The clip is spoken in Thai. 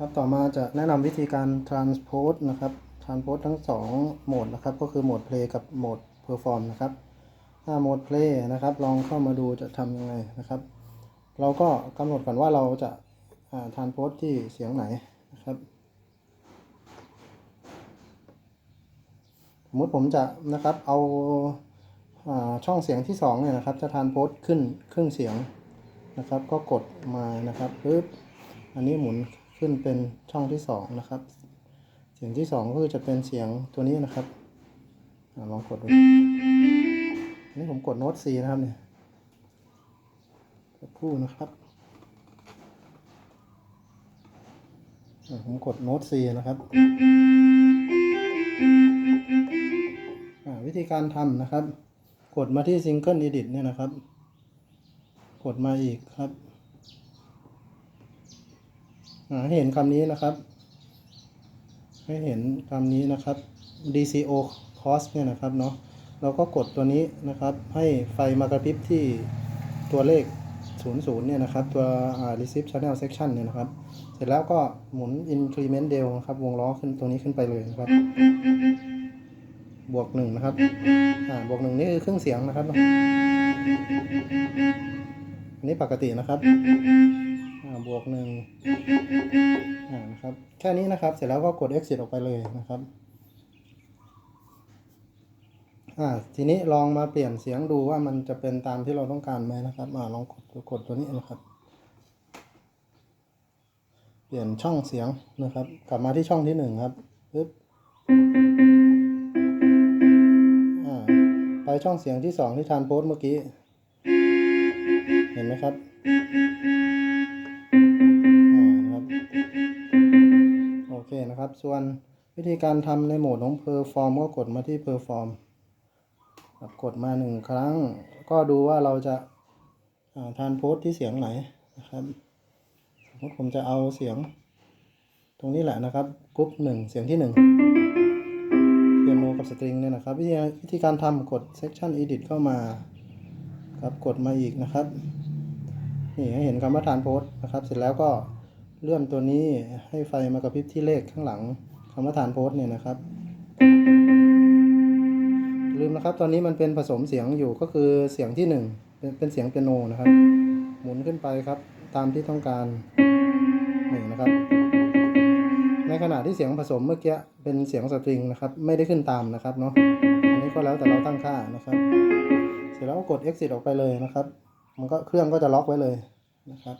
ครับต่อมาจะแนะนำวิธีการ transpose นะครับ transpose ทั้งสองโหมดนะครับ ก็คือโหมด play กับโหมด perform นะครับ ถ้าโหมด play นะครับ ลองเข้ามาดูจะทำยังไงนะครับ เราก็กำหนดก่อนว่าเราจะ transpose ที่เสียงไหนนะครับสมมติผมจะนะครับเอาอาช่องเสียงที่สองเนี่ยนะครับ จะทานโพสต์ขึ้นครึ่งเสียงนะครับ ก็กดมานะครับปึ๊บอันนี้หมุน ขึ้นเป็นช่องที่สองนะครับ เสียงที่สองก็คือจะเป็นเสียงตัวนี้นะครับอลองกดดูนนี้ผมกดโน้ต C นะครับเนี่ยสักครู่นะครับผมกดโน้ต C นะครับวิธีการทำนะครับ กดมาที่ Single Edit เนี่ยนะครับ กดมาอีกครับ ให้เห็นคำนี้นะครับ ให้เห็นคำนี้นะครับ DCO cost เนี่ยนะครับเนาะเราก็กดตัวนี้นะครับ ให้ไฟมากระพริบที่ตัวเลข 00 เนี่ยนะครับ ตัว receive channel section เนี่ยนะครับ เสร็จแล้วก็หมุน increment del นะครับ วงล้อขึ้นตรงนี้ขึ้นไปเลยนะครับ บวกหนึ่งนะครับ อ่า บวกหนึ่งนี่คือเครื่องเสียงนะครับอันนี้ปกตินะครับ บวกหนึ่งอ่านะครับแค่นี้นะครับ เสร็จแล้วก็กด exit ออกไปเลยนะครับอ่าทีนี้ลองมาเปลี่ยนเสียงดูว่ามันจะเป็นตามที่เราต้องการไหมนะครับอ่าลองกดกดตัวนี้นะครับ เปลี่ยนช่องเสียงนะครับ กลับมาที่ช่องที่หนึ่งครับปึ๊บอ่าไปช่องเสียงที่สองที่ทานโพสต์เมื่อกี้ เห็นไหมครับ นะครับ ส่วนวิธีการทำในโหมดของ perform ก็กดมาที่ perform ครับกดมาหนึ่งครั้ง ก็ดูว่าเราจะอ่าทานโพสต์ที่เสียงไหนนะครับสมมติผมจะเอาเสียง ตรงนี้แหละนะครับกรุ๊ปหนึ่งเสียงที่หนึ่งเปียโนกับสตริงเนี่ยนะครับ วิธีวิธีการทำกด section edit เข้ามาครับกดมาอีกนะครับ นี่ให้เห็นคำว่าทานโพสนะครับ เสร็จแล้วก็ เลื่อนตัวนี้ให้ไฟมากระพริบที่เลขข้างหลังคำว่าทานโพสเนี่ยนะครับลืมนะครับ ตอนนี้มันเป็นผสมเสียงอยู่ก็คือเสียงที่หนึ่งเป็นเสียงเปียโนนะครับ หมุนขึ้นไปครับ ตามที่ต้องการหนี่นะครับ ในขณะที่เสียงผสมเมื่อกี้เป็นเสียงสตริงนะครับ ไม่ได้ขึ้นตามนะครับเนาะอันนี้ก็แล้วแต่เราตั้งค่านะครับ เสร็จแล้วก็กด exit ออกไปเลยนะครับ มันก็เครื่องก็จะล็อกไว้เลยนะครับ